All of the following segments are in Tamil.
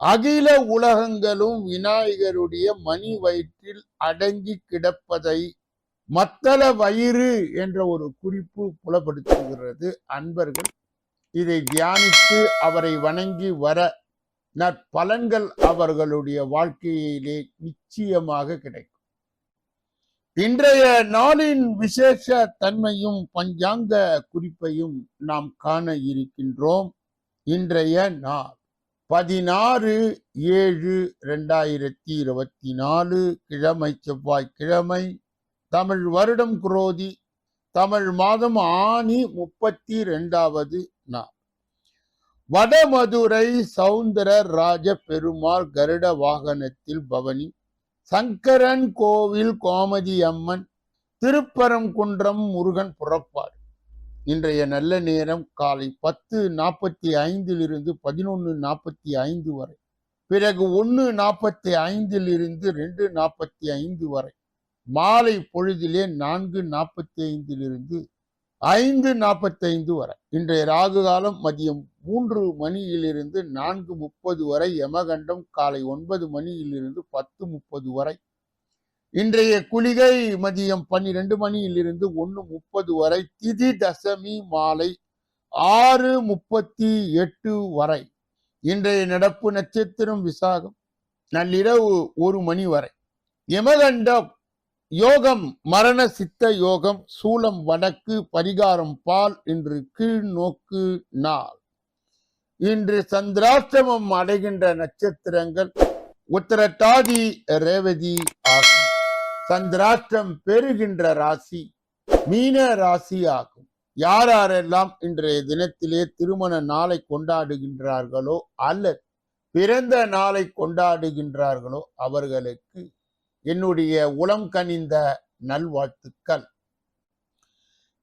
அகில உலகங்களும் விநாயகருடைய மணி வயிற்றில் அடங்கி கிடப்பதை மத்தள வயிறு என்ற ஒரு குறிப்பு புலப்படுத்துகிறது. அன்பர்கள் இதை தியானித்து அவரை வணங்கி வர நற்பலன்கள் அவர்களுடைய வாழ்க்கையிலே நிச்சயமாக கிடைக்கும். இன்றைய நாளின் விசேஷ தன்மையும் பஞ்சாங்க குறிப்பையும் நாம் காண இருக்கின்றோம். இன்றைய நாள். பதினாறு ஏழு ரெண்டாயிரத்தி இருபத்தி நாலு கிழமை செவ்வாய் கிழமை தமிழ் வருடம் குரோதி தமிழ் மாதம் ஆணி முப்பத்தி ரெண்டாவது நாள். வடமதுரை சவுந்தர ராஜ பெருமாள் கருட வாகனத்தில் பவனி சங்கரன் கோவில் கோமதி அம்மன் திருப்பரங்குன்றம் முருகன் புறப்பாடு. இன்றைய நல்ல நேரம் காலை பத்து நாற்பத்தி ஐந்திலிருந்து பதினொன்று நாற்பத்தி ஐந்து வரை. பிறகு ஒன்று நாற்பத்தி ஐந்திலிருந்து ரெண்டு நாற்பத்தி ஐந்து வரை. மாலை பொழுதிலே நான்கு நாற்பத்தி ஐந்திலிருந்து ஐந்து நாற்பத்தைந்து வரை. இன்றைய ராகு காலம் மதியம் மூன்று மணியிலிருந்து நான்கு முப்பது வரை. யமகண்டம் காலை ஒன்பது மணியிலிருந்து பத்து முப்பது வரை. இன்றைய குளிகை மதியம் பன்னிரெண்டு மணியிலிருந்து ஒன்று முப்பது வரை திதி தசமி மாலை ஆறு முப்பத்தி எட்டு வரை. இன்றைய நடப்பு நட்சத்திரம் விசாகம். நள்ளிரவு ஒரு மணி வரை. யமகண்டம் யோகம் மரண சித்த யோகம் சூலம் வடக்கு பரிகாரம் பால் இன்று கீழ் நோக்கு நாள். இன்று சந்திராஷ்டமம் அடைகின்ற நட்சத்திரங்கள் உத்தரட்டாதி ரேவதி ஆகும். சந்திராஷ்டம் பெறுகின்ற ராசி மீன ராசி ஆகும் யாரெல்லாம் இன்றைய தினத்திலே திருமண நாளை கொண்டாடுகின்றார்களோ அல்லது பிறந்த நாளை கொண்டாடுகின்றார்களோ அவர்களுக்கு என்னுடைய உளம் கனிந்த நல்வாழ்த்துக்கள்.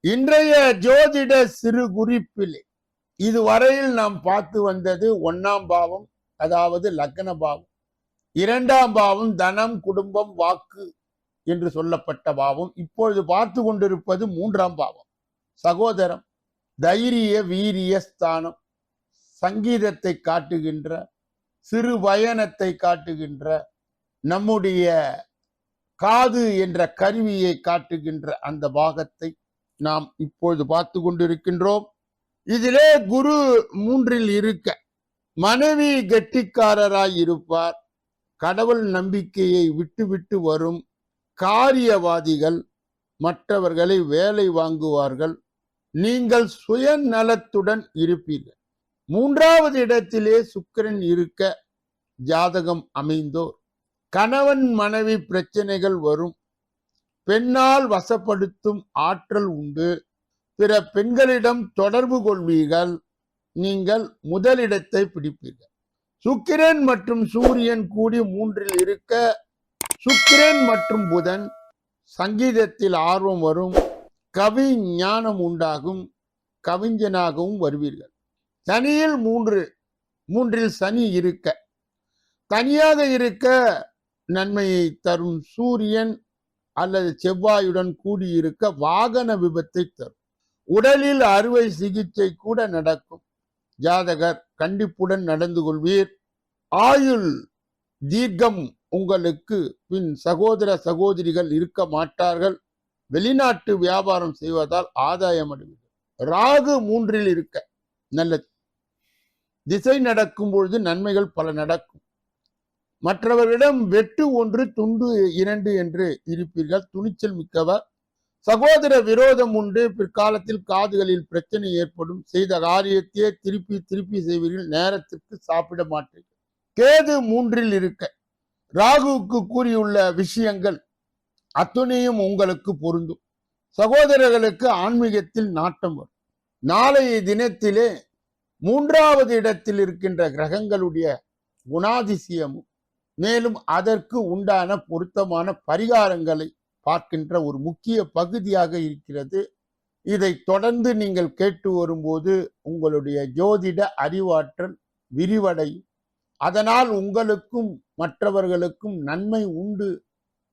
இன்றைய ஜோதிட சிறு குறிப்பில் இதுவரையில் நாம் பார்த்து வந்தது ஒன்னாம் பாவம் அதாவது லக்ன பாவம். இரண்டாம் பாவம் தனம் குடும்பம் வாக்கு என்று சொல்லப்பட்ட பாவம் இப்பொழுது பார்த்து கொண்டிருப்பது மூன்றாம் பாவம். சகோதரம் தைரிய வீரிய ஸ்தானம் சங்கீதத்தை காட்டுகின்ற சிறு பயணத்தை காட்டுகின்ற நம்முடைய காது என்ற கருவியை காட்டுகின்ற அந்த பாகத்தை நாம் இப்பொழுது பார்த்து கொண்டிருக்கின்றோம். இதிலே குரு மூன்றில் இருக்க மனைவி கெட்டிக்காரராய் இருப்பார் கடவுள் நம்பிக்கையை விட்டுவிட்டு வரும் காரியவாதிகள் மற்றவர்களை வேலை வாங்குவார்கள். நீங்கள் சுயநலத்துடன் இருப்பீர்கள். மூன்றாவது இடத்திலே சுக்கிரன் இருக்க ஜாதகம் அமைந்தோர். கணவன் மனைவி பிரச்சனைகள் வரும். பெண்ணால் வசப்படுத்தும் ஆற்றல் உண்டு. பிற பெண்களிடம் தொடர்பு கொள்வீர்கள். நீங்கள் முதலிடத்தை பிடிப்பீர்கள். சுக்கிரன் மற்றும் சூரியன் கூடி மூன்றில் இருக்க சுக்கிரன் மற்றும் புதன் சங்கீதத்தில் ஆர்வம் வரும். கவி ஞானம் உண்டாகும். கவிஞனாகவும் வருவீர்கள். சனியில் மூன்று மூன்றில் சனி இருக்க. தனியாக இருக்க நன்மையை தரும் சூரியன் அல்லது செவ்வாயுடன் கூடியிருக்க வாகன விபத்தை தரும். உடலில் அறுவை சிகிச்சை கூட நடக்கும். ஜாதகர் கண்டிப்புடன் நடந்து கொள்வீர். ஆயுள் தீர்க்கம் உங்களுக்கு பின் சகோதர சகோதரிகள் இருக்க மாட்டார்கள். வெளிநாட்டு வியாபாரம் செய்வதால் ஆதாயம் அடைவீர்கள் ராகு மூன்றில் இருக்க நல்லது. திசை நடக்கும் பொழுது நன்மைகள் பல நடக்கும். மற்றவர்களிடம் வெட்டு ஒன்று துண்டு இரண்டு என்று இருப்பீர்கள். துணிச்சல் மிக்கவர். சகோதர விரோதம் உண்டு. பிற்காலத்தில் காதுகளில் பிரச்சனை ஏற்படும். செய்த காரியத்தையே திருப்பி திருப்பி செய்வீர்கள். நேரத்திற்கு சாப்பிட மாட்டீர்கள். கேது மூன்றில் இருக்க ராகுவுக்கு கூறியுள்ள விஷயங்கள் அத்துணையும் உங்களுக்கு பொருந்தும். சகோதரர்களுக்கு ஆன்மீகத்தில் நாட்டம் வரும். நாளைய தினத்திலே மூன்றாவது இடத்தில் இருக்கின்ற கிரகங்களுடைய குணாதிசயமும் மேலும் அதற்கு உண்டான பொருத்தமான பரிகாரங்களை பார்க்கின்ற ஒரு முக்கிய பகுதியாக இருக்கிறது. இதை தொடர்ந்து நீங்கள் கேட்டு வரும்போது உங்களுடைய ஜோதிட அறிவாற்றல் விரிவடையும். அதனால் உங்களுக்கும் மற்றவர்களுக்கும் நன்மை உண்டு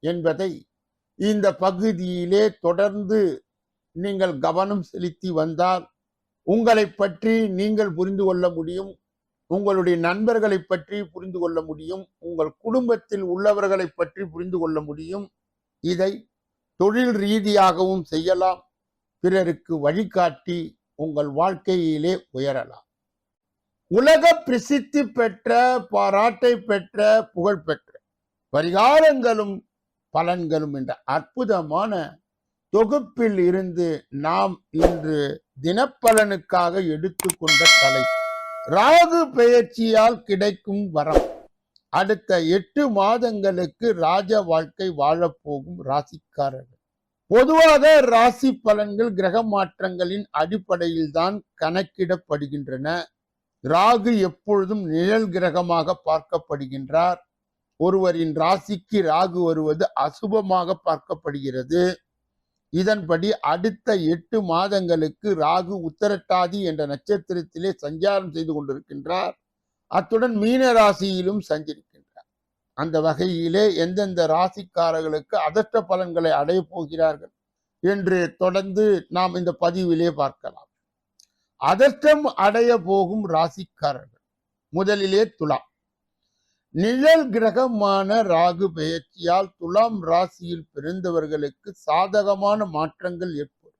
என்பதை இந்த பகுதியிலே தொடர்ந்து நீங்கள் கவனம் செலுத்தி வந்தால் உங்களை பற்றி நீங்கள் புரிந்து கொள்ள முடியும் உங்களுடைய நண்பர்களை பற்றி புரிந்து கொள்ள முடியும் உங்கள் குடும்பத்தில் உள்ளவர்களை பற்றி புரிந்து கொள்ள முடியும். இதை தொழில் ரீதியாகவும் செய்யலாம் பிறருக்கு வழிகாட்டி உங்கள் வாழ்க்கையிலே உயரலாம். உலக பிரசித்தி பெற்ற பாராட்டை பெற்ற புகழ் பெற்ற பரிகாரங்களும் பலன்களும் என்ற அற்புதமான தொகுப்பில் இருந்து நாம் இன்று தினப்பலனுக்காக எடுத்துக்கொண்ட தலை ராகு பெயர்ச்சியால் கிடைக்கும் வரம். அடுத்த எட்டு மாதங்களுக்கு ராஜ வாழ்க்கை வாழப்போகும் ராசிக்காரர்கள். பொதுவாக ராசி பலன்கள் கிரக மாற்றங்களின் அடிப்படையில் தான் கணக்கிடப்படுகின்றன. ராகு எப்பொழுதும் நிழல் கிரகமாக பார்க்கப்படுகின்றார். ஒருவரின் ராசிக்கு ராகு வருவது அசுபமாக பார்க்கப்படுகிறது. இதன்படி அடுத்த எட்டு மாதங்களுக்கு ராகு உத்தரட்டாதி என்ற நட்சத்திரத்திலே சஞ்சாரம் செய்து கொண்டிருக்கின்றார். அத்துடன் மீன ராசியிலும் சஞ்சரிக்கின்றார். அந்த வகையிலே எந்தெந்த ராசிக்காரர்களுக்கு அதற்ற பலன்களை அடைய போகிறார்கள் என்று தொடர்ந்து நாம் இந்த பதிவிலே பார்க்கலாம். அதர்ஷ்டம் அடைய போகும் ராசிக்காரர்கள். முதலிலே துலாம். நிழல் கிரகமான ராகு பெயர்ச்சியால் துலாம் ராசியில் பிறந்தவர்களுக்கு சாதகமான மாற்றங்கள் ஏற்படும்.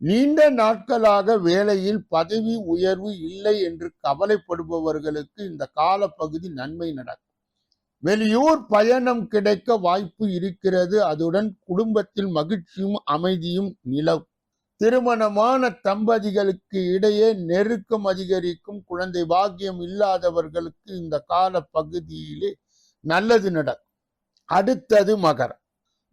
நீண்ட நாட்களாக வேலையில் பதவி உயர்வு இல்லை என்று கவலைப்படுபவர்களுக்கு இந்த காலப்பகுதி நன்மை நடக்கும். வெளியூர் பயணம் கிடைக்க வாய்ப்பு இருக்கிறது. அதுடன் குடும்பத்தில் மகிழ்ச்சியும் அமைதியும் நிலவும். திருமணமான தம்பதிகளுக்கு இடையே நெருக்கம் அதிகரிக்கும் குழந்தை பாக்கியம் இல்லாதவர்களுக்கு இந்த கால பகுதியிலே நல்லது நடக்கும். அடுத்தது மகரம்.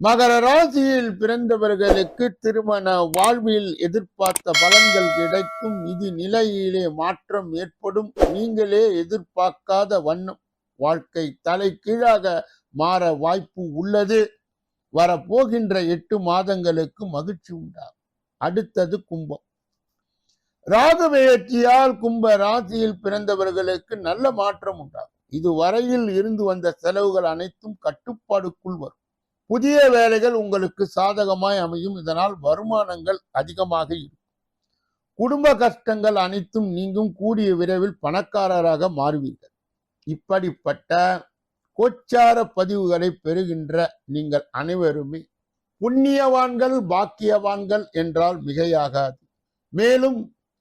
மகர ராசியில் பிறந்தவர்களுக்கு திருமண வாழ்வில் எதிர்பார்த்த பலன்கள் கிடைக்கும். நிதி நிலையிலே மாற்றம் ஏற்படும். நீங்களே எதிர்பார்க்காத வண்ணம் வாழ்க்கை தலை கீழாக மாற வாய்ப்பு உள்ளது. வரப்போகின்ற எட்டு மாதங்களுக்கு மகிழ்ச்சி உண்டாகும். அடுத்தது கும்பம். ராகவேற்றியால் கும்ப ராசியில் பிறந்தவர்களுக்கு நல்ல மாற்றம் உண்டாகும். இதுவரையில் இருந்து வந்த செலவுகள் அனைத்தும் கட்டுப்பாடுக்குள் வரும். புதிய வேலைகள் உங்களுக்கு சாதகமாய் அமையும். இதனால் வருமானங்கள் அதிகமாக இருக்கும். குடும்ப கஷ்டங்கள் அனைத்தும் நீங்கும். கூடிய விரைவில் பணக்காரராக மாறுவீர்கள். இப்படிப்பட்ட கோச்சார பதிவுகளை பெறுகின்ற நீங்கள் அனைவருமே புண்ணியவான்கள் பாக்கியவான்கள் என்றால் மிகையாகாது. மேலும்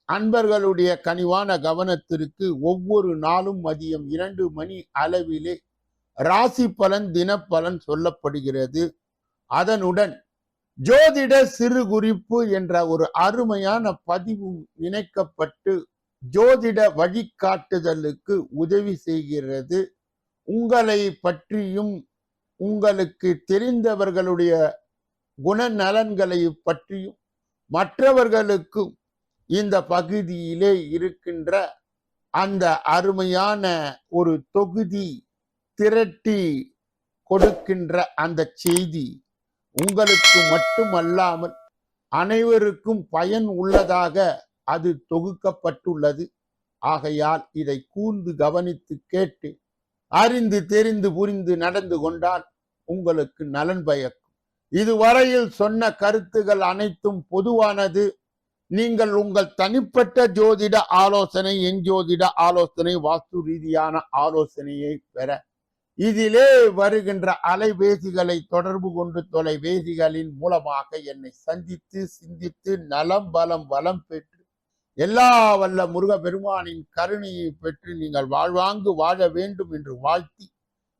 அன்பர்களுடைய கனிவான கவனத்திற்கு ஒவ்வொரு நாளும் மதியம் இரண்டு மணி அளவிலே ராசி பலன் தினப்பலன் சொல்லப்படுகிறது. அதனுடன் ஜோதிட சிறு குறிப்பு என்ற ஒரு அருமையான பதிவும் இணைக்கப்பட்டு ஜோதிட வழிகாட்டுதலுக்கு உதவி செய்கிறது. உங்களை பற்றியும் உங்களுக்கு தெரிந்தவர்களுடைய குணநலன்களை பற்றியும் மற்றவர்களுக்கும் இந்த பகுதியிலே இருக்கின்ற அந்த அருமையான ஒரு தொகுதி திரட்டி கொடுக்கின்ற அந்த செய்தி உங்களுக்கு மட்டுமல்லாமல் அனைவருக்கும் பயன் உள்ளதாக அது தொகுக்கப்பட்டுள்ளது. ஆகையால் இதை கூர்ந்து கவனித்து கேட்டு அறிந்து தெரிந்து புரிந்து நடந்து கொண்டால் உங்களுக்கு நலன் பயக்கும். இதுவரையில் சொன்ன கருத்துகள் அனைத்தும் பொதுவானது. நீங்கள் உங்கள் தனிப்பட்ட ஜோதிட ஆலோசனை என் ஜோதிட ஆலோசனை வாஸ்து ரீதியான ஆலோசனையை பெற. இதிலே வருகின்ற அலைபேசிகளை தொடர்பு கொண்டு தொலைபேசிகளின் மூலமாக என்னை சந்தித்து சிந்தித்து நலம் பலம் வளம் பெற்று எல்லா வல்ல முருக பெருமானின் கருணையை பெற்று நீங்கள் வாழ்வாங்கு வாழ வேண்டும் என்று வாழ்த்தி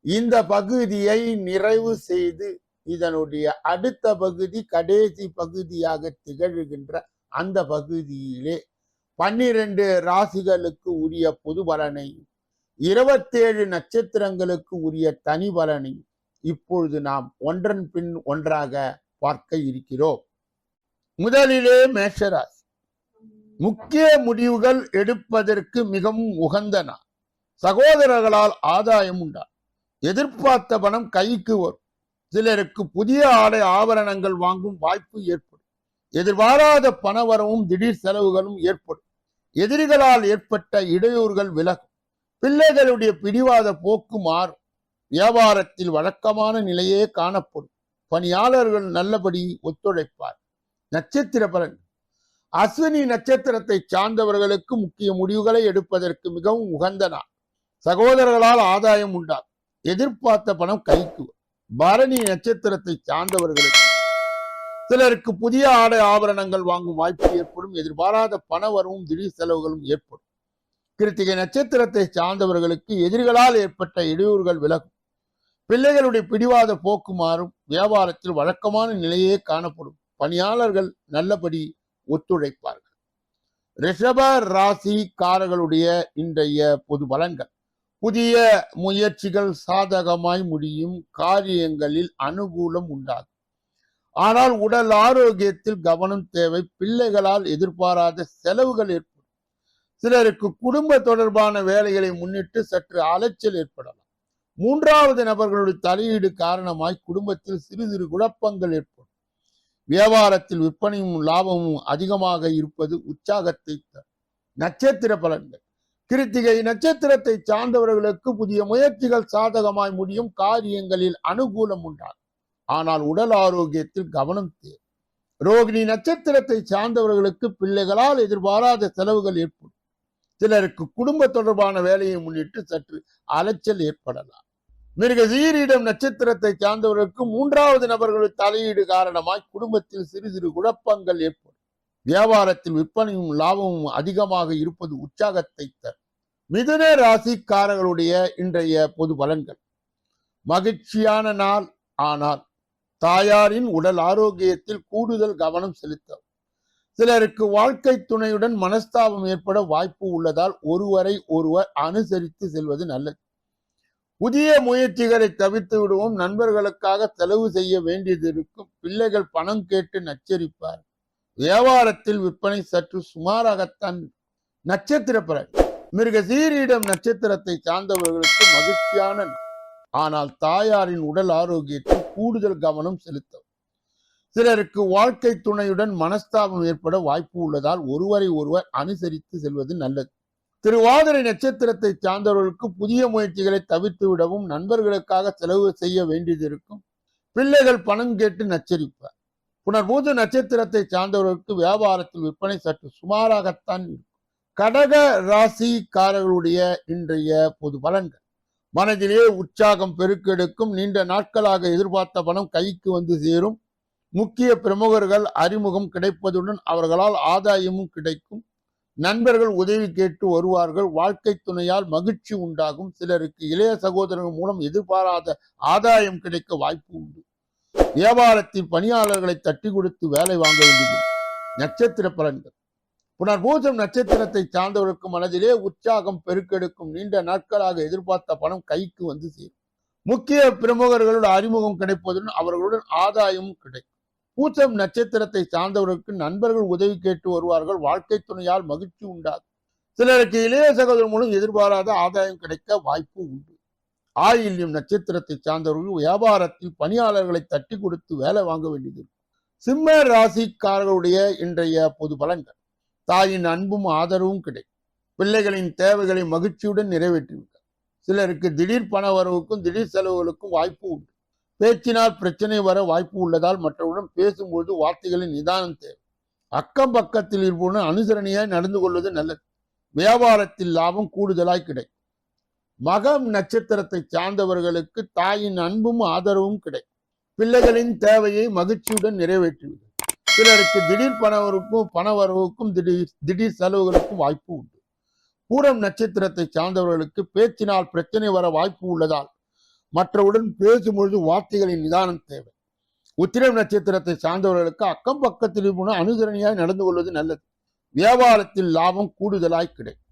இந்த பகுதியை நிறைவு செய்து இதனுடைய அடுத்த பகுதி கடைசி பகுதியாக திகழ்கின்ற அந்த பகுதியிலே பன்னிரண்டு ராசிகளுக்கு உரிய பொது பலனையும் இருபத்தேழு நட்சத்திரங்களுக்கு உரிய தனி பலனையும் இப்பொழுது நாம் ஒன்றன் பின் ஒன்றாக பார்க்க இருக்கிறோம். முதலிலே மேஷராசி. முக்கிய முடிவுகள் எடுப்பதற்கு மிகவும் உகந்தனா சகோதரர்களால் ஆதாயம் உண்டா எதிர்பார்த்த பணம் கைக்கு வரும். சிலருக்கு புதிய ஆடை ஆபரணங்கள் வாங்கும் வாய்ப்பு ஏற்படும். எதிர்பாராத பணவரவும் திடீர் செலவுகளும் ஏற்படும். எதிரிகளால் ஏற்பட்ட இடையூறுகள் விலகும். பிள்ளைகளுடைய பிடிவாத போக்கு மாறும். வியாபாரத்தில் வழக்கமான நிலையே காணப்படும். பணியாளர்கள் நல்லபடி ஒத்துழைப்பார். நட்சத்திர பலன் அஸ்வினி நட்சத்திரத்தை சார்ந்தவர்களுக்கு முக்கிய முடிவுகளை எடுப்பதற்கு மிகவும் உகந்த நாள். சகோதரர்களால் ஆதாயம் உண்டாகும். எதிர்பார்த்த பணம் கைக்கு வரும். பரணி நட்சத்திரத்தை சார்ந்தவர்களுக்கு சிலருக்கு புதிய ஆடை ஆபரணங்கள் வாங்கும் வாய்ப்பு ஏற்படும். எதிர்பாராத பண வரவும் திடீர் செலவுகளும் ஏற்படும். கிருத்திகை நட்சத்திரத்தை சார்ந்தவர்களுக்கு எதிரிகளால் ஏற்பட்ட இடையூறுகள் விலகும். பிள்ளைகளுடைய பிடிவாத போக்கு மாறும். வியாபாரத்தில் வழக்கமான நிலையே காணப்படும். பணியாளர்கள் நல்லபடி ஒத்துழைப்பார்கள். ரிஷப ராசிக்காரர்களுடைய இன்றைய பொது பலன்கள். புதிய முயற்சிகள் சாதகமாய் முடியும். காரியங்களில் அனுகூலம் உண்டாகும். ஆனால் உடல் ஆரோக்கியத்தில் கவனம் தேவை. பிள்ளைகளால் எதிர்பாராத செலவுகள் ஏற்படும். சிலருக்கு குடும்ப தொடர்பான வேலைகளை முன்னிட்டு சற்று அலைச்சல் ஏற்படலாம். மூன்றாவது நபர்களுடைய தலையீடு காரணமாய் குடும்பத்தில் சிறு சிறு குழப்பங்கள் ஏற்படும். வியாபாரத்தில் விற்பனையும் லாபமும் அதிகமாக இருப்பது உற்சாகத்தை தரும். நட்சத்திர பலன்கள். கிருத்திகை நட்சத்திரத்தை சார்ந்தவர்களுக்கு புதிய முயற்சிகள் சாதகமாய் முடியும் காரியங்களில் அனுகூலம் உண்டாகும். ஆனால் உடல் ஆரோக்கியத்தில் கவனம் தேவை. ரோகிணி நட்சத்திரத்தை சார்ந்தவர்களுக்கு பிள்ளைகளால் எதிர்பாராத செலவுகள் ஏற்படும். சிலருக்கு குடும்ப தொடர்பான வேலையை முன்னிட்டு சற்று அலைச்சல் ஏற்படலாம். மிருக சீரிடம் நட்சத்திரத்தை சார்ந்தவர்களுக்கு மூன்றாவது நபர்கள் தலையீடு காரணமாய் குடும்பத்தில் சிறு சிறு குழப்பங்கள் ஏற்படும். வியாபாரத்தில் விற்பனையும் லாபமும் அதிகமாக இருப்பது உற்சாகத்தை தரும். மிதுன ராசிக்காரர்களுடைய இன்றைய பொது பலன்கள். மகிழ்ச்சியான நாள் ஆனால் தாயாரின் உடல் ஆரோக்கியத்தில் கூடுதல் கவனம் செலுத்தவும். சிலருக்கு வாழ்க்கை துணையுடன் மனஸ்தாபம் ஏற்பட வாய்ப்பு உள்ளதால் ஒருவரை ஒருவர் அனுசரித்து செல்வது நல்லது. புதிய முயற்சிகளை தவிர்த்து விடுவோம். நண்பர்களுக்காக செலவு செய்ய வேண்டியது இருக்கும். பிள்ளைகள் பணம் கேட்டு நச்சரிப்பார் வியாபாரத்தில் விற்பனை சற்று சுமாராகத்தான் நட்சத்திர பிறகு மிருக சீரியிடம் நட்சத்திரத்தை சார்ந்தவர்களுக்கு மகிழ்ச்சியான ஆனால் தாயாரின் உடல் ஆரோக்கியத்தில் கூடுதல் கவனம் செலுத்தவும். சிலருக்கு வாழ்க்கை துணையுடன் மனஸ்தாபம் ஏற்பட வாய்ப்பு உள்ளதால் ஒருவரை ஒருவர் அனுசரித்து செல்வது நல்லது. திருவாதிரை நட்சத்திரத்தை சார்ந்தவர்களுக்கு புதிய முயற்சிகளை தவிர்த்து விடவும் நண்பர்களுக்காக செலவு செய்ய வேண்டியது இருக்கும். பிள்ளைகள் பணம் கேட்டு நச்சரிப்பார். புனர்பூத நட்சத்திரத்தை சார்ந்தவர்களுக்கு வியாபாரத்தில் விற்பனை சற்று சுமாராகத்தான் இருக்கும். கடக ராசிக்காரர்களுடைய இன்றைய பொது பலன்கள். மனதிலே உற்சாகம் பெருக்கெடுக்கும் நீண்ட நாட்களாக எதிர்பார்த்த பணம் கைக்கு வந்து சேரும். முக்கிய பிரமுகர்கள் அறிமுகம் கிடைப்பதுடன் அவர்களால் ஆதாயமும் கிடைக்கும். நண்பர்கள் உதவி கேட்டு வருவார்கள். வாழ்க்கை துணையால் மகிழ்ச்சி உண்டாகும். சிலருக்கு இளைய சகோதரர்கள் மூலம் எதிர்பாராத ஆதாயம் கிடைக்க வாய்ப்பு உண்டு. வியாபாரத்தில் பணியாளர்களை தட்டி கொடுத்து வேலை வாங்க வேண்டியது நட்சத்திர பலன்கள். புனர்பூசம் நட்சத்திரத்தை சார்ந்தவருக்கு மனதிலே உற்சாகம் பெருக்கெடுக்கும் நீண்ட நாட்களாக எதிர்பார்த்த பணம் கைக்கு வந்து சேரும். முக்கிய பிரமுகர்களோட அறிமுகம் கிடைப்பதுடன் அவர்களுடன் ஆதாயமும் கிடைக்கும். பூசம் நட்சத்திரத்தை சார்ந்தவர்களுக்கு நண்பர்கள் உதவி கேட்டு வருவார்கள். வாழ்க்கை துணையால் மகிழ்ச்சி உண்டாகும். சிலருக்கு இளைய சகோதரர் மூலம் எதிர்பாராத ஆதாயம் கிடைக்க வாய்ப்பு உண்டு. ஆயில்யம் நட்சத்திரத்தை சார்ந்தவர்கள் வியாபாரத்தில் பணியாளர்களை தட்டி கொடுத்து வேலை வாங்க வேண்டியது. சிம்ம ராசிக்காரர்களுடைய இன்றைய பொது பலன்கள். தாயின் அன்பும் ஆதரவும் கிடைக்கும். பிள்ளைகளின் தேவைகளை மகிழ்ச்சியுடன் நிறைவேற்றிவிட்டார். சிலருக்கு திடீர் பண வரவுக்கும் திடீர் செலவுகளுக்கும் வாய்ப்பு உண்டு. பேச்சினால் பிரச்சனை வர வாய்ப்பு உள்ளதால் மற்றவருடன் பேசும்போது வார்த்தைகளின் நிதானம் தேவை. அக்கம் பக்கத்தில் இருப்பவுடன் அனுசரணையாய் நடந்து கொள்வது நல்லது. வியாபாரத்தில் லாபம் கூடுதலாய் கிடைக்கும். மகம் நட்சத்திரத்தை சார்ந்தவர்களுக்கு தாயின் அன்பும் ஆதரவும் கிடைக்கும் பிள்ளைகளின் தேவையை மகிழ்ச்சியுடன் நிறைவேற்றிவிடும் சிலருக்கு திடீர் பணவருக்கும் பணவரவுக்கும் திடீர் திடீர் செலவுகளுக்கும் வாய்ப்பு உண்டு. பூரம் நட்சத்திரத்தை சார்ந்தவர்களுக்கு பேச்சினால் பிரச்சனை வர வாய்ப்பு உள்ளதால் மற்றவுடன் பேசும்பொழுது வார்த்தைகளின் நிதானம் தேவை. உத்திரம் நட்சத்திரத்தை சார்ந்தவர்களுக்கு அக்கம் பக்கத்தில் போன அனுசரணையாய் நடந்து கொள்வது நல்லது. வியாபாரத்தில் லாபம் கூடுதலாய் கிடைக்கும்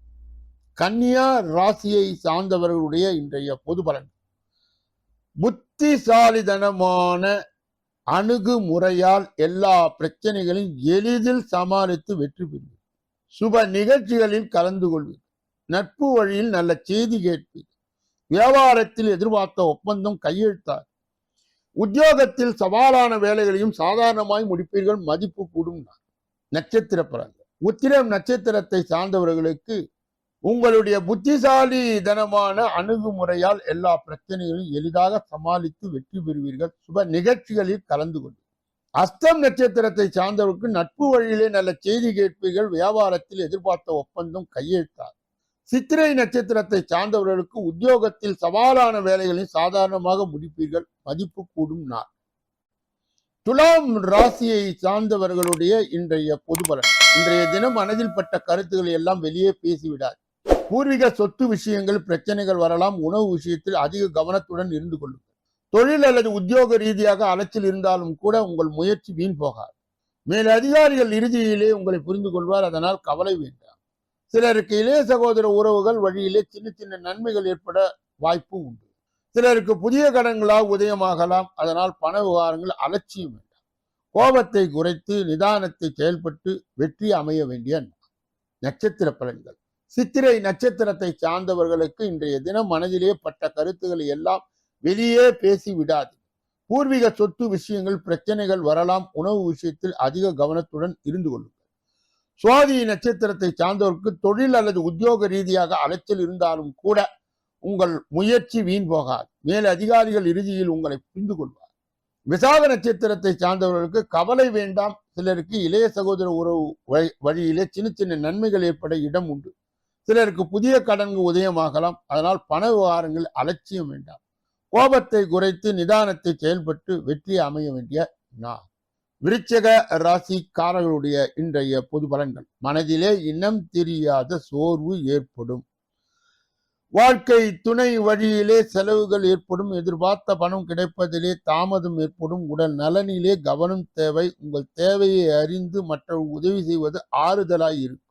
கன்னியா ராசியை சார்ந்தவர்களுடைய இன்றைய பொது பலன். புத்திசாலிதனமான அணுகுமுறையால் எல்லா பிரச்சனைகளையும் எளிதில் சமாளித்து வெற்றி பெறுவீர் சுப நிகழ்ச்சிகளில் கலந்து கொள்வீர் நட்பு வழியில் நல்ல செய்தி கேட்பீர் வியாபாரத்தில் எதிர்பார்த்த ஒப்பந்தம் கையெழுத்தார் உத்தியோகத்தில் சவாலான வேலைகளையும் சாதாரணமாய் முடிப்பீர்கள். மதிப்பு கூடும். நட்சத்திர பலன்கள். உத்திரம் நட்சத்திரத்தை சார்ந்தவர்களுக்கு உங்களுடைய புத்திசாலி தனமான அணுகுமுறையால் எல்லா பிரச்சனைகளையும் எளிதாக சமாளித்து வெற்றி பெறுவீர்கள். சுப நிகழ்ச்சிகளில் கலந்து கொண்டு அஸ்தம் நட்சத்திரத்தை சார்ந்தவருக்கு நட்பு வழியிலே நல்ல செய்தி கேட்பீர்கள். வியாபாரத்தில் எதிர்பார்த்த ஒப்பந்தம் கையெழுத்தார் சித்திரை நட்சத்திரத்தை சார்ந்தவர்களுக்கு உத்தியோகத்தில் சவாலான வேலைகளையும் சாதாரணமாக முடிப்பீர்கள். மதிப்பு கூடும் நாள். துலாம் ராசியை சார்ந்தவர்களுடைய இன்றைய பொதுபலன். இன்றைய தினம் மனதில் பட்ட கருத்துக்களை எல்லாம் வெளியே பேசிவிடார் பூர்வீக சொத்து விஷயங்கள் பிரச்சனைகள் வரலாம். உணவு விஷயத்தில் அதிக கவனத்துடன் இருந்து கொள்ளுங்கள். தொழில் அல்லது உத்தியோக ரீதியாக அலைச்சல் இருந்தாலும் கூட உங்கள் முயற்சி வீண் போகாது. மேல் அதிகாரிகள் இறுதியிலே உங்களை புரிந்து கொள்வார். அதனால் கவலை வேண்டாம். சிலருக்கு இளைய சகோதர உறவுகள் வழியிலே சின்ன சின்ன நன்மைகள் ஏற்பட வாய்ப்பு உண்டு. சிலருக்கு புதிய கடன்களால் உதயமாகலாம். அதனால் பண விவகாரங்கள் அலட்சியம் வேண்டாம். கோபத்தை குறைத்து நிதானத்தை செயல்பட்டு வெற்றி அமைய வேண்டிய நட்சத்திர பலன்கள். சித்திரை நட்சத்திரத்தை சார்ந்தவர்களுக்கு இன்றைய தினம் மனதிலே பட்ட கருத்துக்களை எல்லாம் வெளியே பேசி விடாது. பூர்வீக சொத்து விஷயங்கள் பிரச்சனைகள் வரலாம். உணவு விஷயத்தில் அதிக கவனத்துடன் இருந்து கொள்ளுங்கள். சுவாதி நட்சத்திரத்தை சார்ந்தவருக்கு தொழில் அல்லது உத்தியோக ரீதியாக அலைச்சல் இருந்தாலும் கூட உங்கள் முயற்சி வீண் போகாது. மேல் அதிகாரிகள் இறுதியில் உங்களை புரிந்து கொள்வார். விசாக நட்சத்திரத்தை சார்ந்தவர்களுக்கு கவலை வேண்டாம். சிலருக்கு இளைய சகோதர உறவு வழி- வழியிலே சின்ன சின்ன நன்மைகள் ஏற்பட இடம் உண்டு. சிலருக்கு புதிய கடன்கள் உதயமாகலாம். அதனால் பண விவகாரங்கள் அலட்சியம் வேண்டாம். கோபத்தை குறைத்து நிதானத்தை செயல்பட்டு வெற்றி அமைய வேண்டிய நா விருச்சக ராசிக்காரர்களுடைய இன்றைய பொது பலன்கள். மனதிலே இனம் தெரியாத சோர்வு ஏற்படும். வாழ்க்கை துணை வழியிலே செலவுகள் ஏற்படும். எதிர்பார்த்த பணம் கிடைப்பதிலே தாமதம் ஏற்படும். உடல் நலனிலே கவனம் தேவை. உங்கள் தேவையை அறிந்து மற்றவர் உதவி செய்வது ஆறுதலாய் இருக்கும்.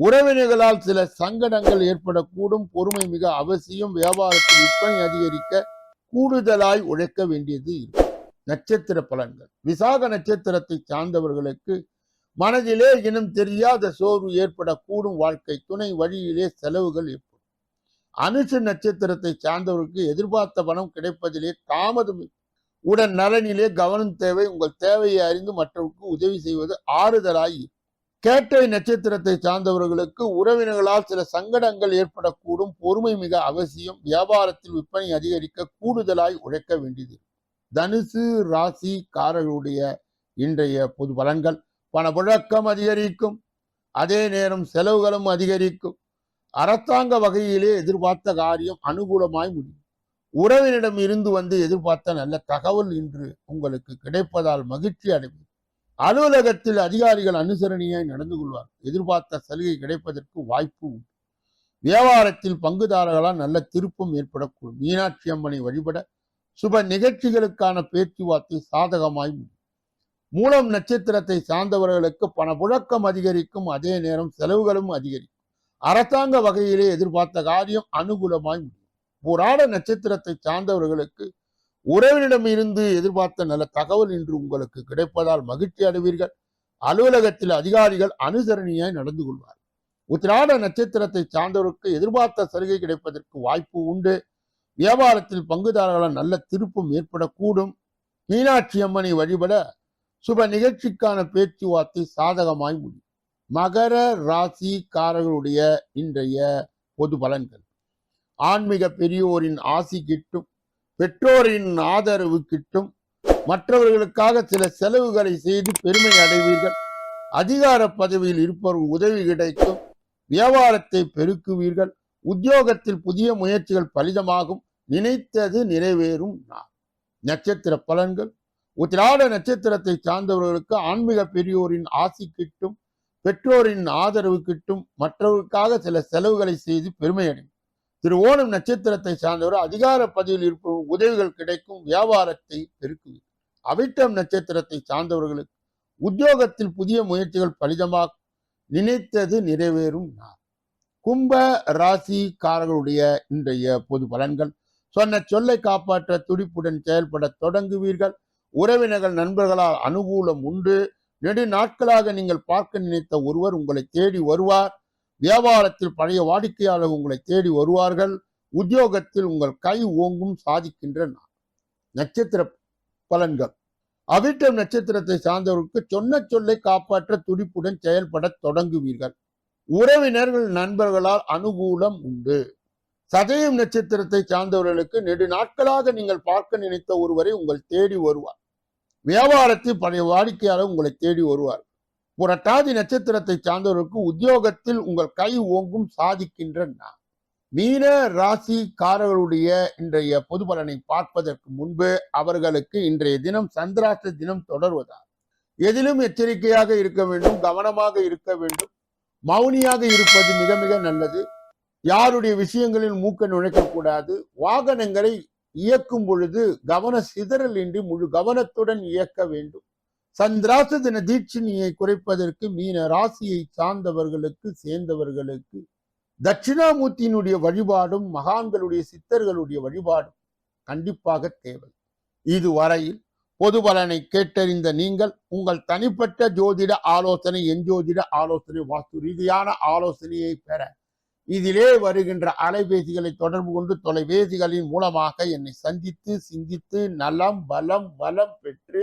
உறவினர்களால் சில சங்கடங்கள் ஏற்படக்கூடும். பொறுமை மிக அவசியம். வியாபாரத்தில் விற்பனை அதிகரிக்க கூடுதலாய் உழைக்க வேண்டியது இருக்கும். நட்சத்திர பலன்கள். விசாக நட்சத்திரத்தை சார்ந்தவர்களுக்கு மனதிலே இனம் தெரியாத சோர்வு ஏற்படக்கூடும். வாழ்க்கை துணை வழியிலே செலவுகள் ஏற்படும். அனுஷ நட்சத்திரத்தை சார்ந்தவருக்கு எதிர்பார்த்த பணம் கிடைப்பதிலே தாமதம் உடன் நலனிலே கவனம் தேவை. உங்கள் தேவையை அறிந்து மற்றவருக்கு உதவி செய்வது ஆறுதலாய் இருக்கும். கேட்டை நட்சத்திரத்தை சார்ந்தவர்களுக்கு உறவினர்களால் சில சங்கடங்கள் ஏற்படக்கூடும். பொறுமை மிக அவசியம். வியாபாரத்தில் விற்பனை அதிகரிக்க கூடுதலாய் உழைக்க வேண்டியது. தனுசு ராசி காரர்களுடைய இன்றைய பொது பலன்கள். பணப்புழக்கம் அதிகரிக்கும். அதே நேரம் செலவுகளும் அதிகரிக்கும். அரசாங்க வகையிலே எதிர்பார்த்த காரியம் அனுகூலமாய் முடியும். உறவினிடம் இருந்து வந்து எதிர்பார்த்த நல்ல தகவல் இன்று உங்களுக்கு கிடைப்பதால் மகிழ்ச்சி அடைவீர் அலுவலகத்தில் அதிகாரிகள் அனுசரணையாய் நடந்து கொள்வார். எதிர்பார்த்த சலுகை கிடைப்பதற்கு வாய்ப்பு உண்டு. வியாபாரத்தில் பங்குதாரர்களால் நல்ல திருப்பம் ஏற்படக்கூடும். மீனாட்சி அம்மனை வழிபட சுப நிகழ்ச்சிகளுக்கான பேச்சுவார்த்தை சாதகமாய் மூலம் நட்சத்திரத்தை சார்ந்தவர்களுக்கு பணப்புழக்கம் அதிகரிக்கும். அதே நேரம் செலவுகளும் அதிகரிக்கும். அரசாங்க வகையிலே எதிர்பார்த்த காரியம் அனுகூலமாய் முடியும். புராட நட்சத்திரத்தை சார்ந்தவர்களுக்கு உறவினிடம் இருந்து எதிர்பார்த்த நல்ல தகவல் இன்று உங்களுக்கு கிடைப்பதால் மகிழ்ச்சி அடைவீர்கள். அலுவலகத்தில் அதிகாரிகள் அனுசரணியாய் நடந்து கொள்வார். உத்திராட நட்சத்திரத்தை சார்ந்தவருக்கு எதிர்பார்த்த சலுகை கிடைப்பதற்கு வாய்ப்பு உண்டு. வியாபாரத்தில் பங்குதாரர்களால் நல்ல திருப்பம் ஏற்படக்கூடும். மீனாட்சி அம்மனை வழிபட சுப நிகழ்ச்சிக்கான பேச்சுவார்த்தை சாதகமாய் முடியும். மகர ராசிக்காரர்களுடைய இன்றைய பொது பலன்கள். ஆன்மீக பெரியோரின் ஆசி கிட்டும். பெற்றோரின் ஆதரவு கிட்டும் மற்றவர்களுக்காக சில செலவுகளை செய்து பெருமை அடைவீர்கள். அதிகார பதவியில் இருப்பவர்கள் உதவி கிடைக்கும். வியாபாரத்தை பெருக்குவீர்கள். உத்தியோகத்தில் புதிய முயற்சிகள் பலிதமாகும். நினைத்தது நிறைவேறும் நான். நட்சத்திர பலன்கள். உத்திராட நட்சத்திரத்தை சார்ந்தவர்களுக்கு ஆன்மீக பெரியோரின் ஆசி கிட்டும் பெற்றோரின் ஆதரவு கிட்டும் மற்றவர்களுக்காக சில செலவுகளை செய்து பெருமை அடையும் திரு ஓணம் நட்சத்திரத்தை சார்ந்தவர் அதிகார பதிவில் இருக்கும் உதவிகள் கிடைக்கும் வியாபாரத்தை பெருக்குவீர் அவிட்டம் நட்சத்திரத்தை சார்ந்தவர்களுக்கு உத்தியோகத்தில் புதிய முயற்சிகள் பலிதமாக நினைத்தது நிறைவேறும் நாள் கும்ப ராசிக்காரர்களுடைய இன்றைய பொது பலன்கள். சொன்ன சொல்லை காப்பாற்ற துடிப்புடன் செயல்பட தொடங்குவீர்கள். உறவினர்கள் நண்பர்களால் அனுகூலம் உண்டு. நெடு நாட்களாக நீங்கள் பார்க்க நினைத்த ஒருவர் உங்களை தேடி வருவார். வியாபாரத்தில் பழைய வாடிக்கையாளர் உங்களை தேடி வருவார்கள். உத்தியோகத்தில் உங்கள் கை ஓங்கும் சாதிக்கின்ற நான் நட்சத்திர பலன்கள். அவிட்டம் நட்சத்திரத்தை சார்ந்தவருக்கு சொன்ன சொல்லை காப்பாற்ற துடிப்புடன் செயல்பட தொடங்குவீர்கள். உறவினர்கள் நண்பர்களால் அனுகூலம் உண்டு. சதயம் நட்சத்திரத்தை சார்ந்தவர்களுக்கு நெடு நாட்களாக நீங்கள் பார்க்க நினைத்த ஒருவரை உங்கள் தேடி வருவார். வியாபாரத்தில் பழைய வாடிக்கையாளர் உங்களை தேடி வருவார். புரட்டாதி நட்சத்திரத்தை சார்ந்தவர்களுக்கு உத்தியோகத்தில் உங்கள் கை ஓங்கும் சாதிக்கின்ற நான். மீன ராசிக்காரர்களுடைய இன்றைய பொது பலனை பார்ப்பதற்கு முன்பு அவர்களுக்கு இன்றைய தினம் சந்திராஷ்ட தினம் தொடர்வதால் எதிலும் எச்சரிக்கையாக இருக்க வேண்டும் கவனமாக இருக்க வேண்டும் மௌனியாக இருப்பது மிக மிக நல்லது. யாருடைய விஷயங்களில் மூக்க நுழைக்கக்கூடாது வாகனங்களை இயக்கும் பொழுது கவன சிதறல் இன்றி முழு கவனத்துடன் இயக்க வேண்டும். சந்திராச தின தீட்சிணியை குறைப்பதற்கு மீன ராசியை சார்ந்தவர்களுக்கு சேர்ந்தவர்களுக்கு தட்சிணாமூர்த்தியினுடைய வழிபாடும் மகான்களுடைய சித்தர்களுடைய வழிபாடும் கண்டிப்பாக தேவை. இதுவரையில் பொது பலனை கேட்டறிந்த நீங்கள் உங்கள் தனிப்பட்ட ஜோதிட ஆலோசனை எஞ்சோதிட ஆலோசனை வாஸ்து ரீதியான ஆலோசனையை பெற இதிலே வருகின்ற அலைபேசிகளை தொடர்பு கொண்டு தொலைபேசிகளின் மூலமாக என்னை சந்தித்து சிந்தித்து நலம் பலம் வளம் பெற்று